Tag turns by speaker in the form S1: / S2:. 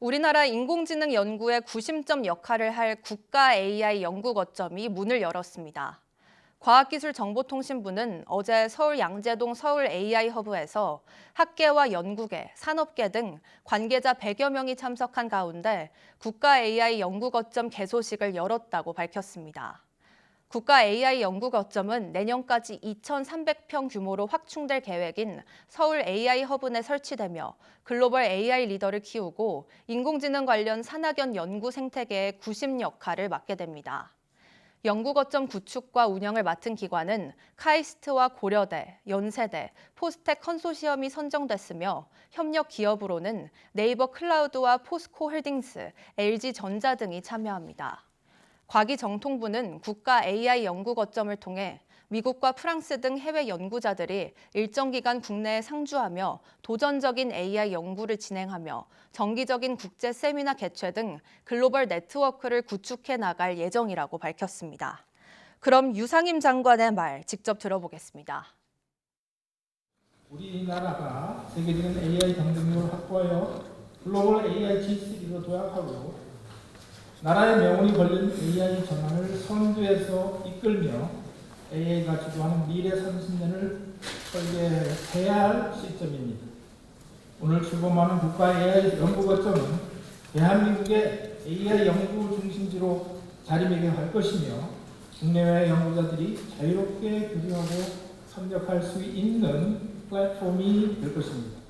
S1: 우리나라 인공지능 연구의 구심점 역할을 할 국가 AI 연구 거점이 문을 열었습니다. 과학기술정보통신부는 어제 서울 양재동 서울 AI 허브에서 학계와 연구계, 산업계 등 관계자 100여 명이 참석한 가운데 국가 AI 연구 거점 개소식을 열었다고 밝혔습니다. 국가 AI 연구 거점은 내년까지 2,300평 규모로 확충될 계획인 서울 AI 허브 내 설치되며 글로벌 AI 리더를 키우고 인공지능 관련 산학연 연구 생태계의 구심 역할을 맡게 됩니다. 연구 거점 구축과 운영을 맡은 기관은 카이스트와 고려대, 연세대, 포스텍 컨소시엄이 선정됐으며 협력 기업으로는 네이버 클라우드와 포스코 홀딩스, LG 전자 등이 참여합니다. 과기정통부는 국가 AI 연구 거점을 통해 미국과 프랑스 등 해외 연구자들이 일정 기간 국내에 상주하며 도전적인 AI 연구를 진행하며 정기적인 국제 세미나 개최 등 글로벌 네트워크를 구축해 나갈 예정이라고 밝혔습니다. 그럼 유상임 장관의 말 직접 들어보겠습니다.
S2: 우리나라가 세계적인 AI 경쟁력을 확보하여 글로벌 AI G3로 도약하고 나라의 명운이 걸린 AI 전환을 선두에서 이끌며 AI가 주도하는 미래 30년을 설계해야 할 시점입니다. 오늘 출범하는 국가 AI 연구거점은 대한민국의 AI 연구 중심지로 자리매김할 것이며 국내외 연구자들이 자유롭게 교류하고 협력할 수 있는 플랫폼이 될 것입니다.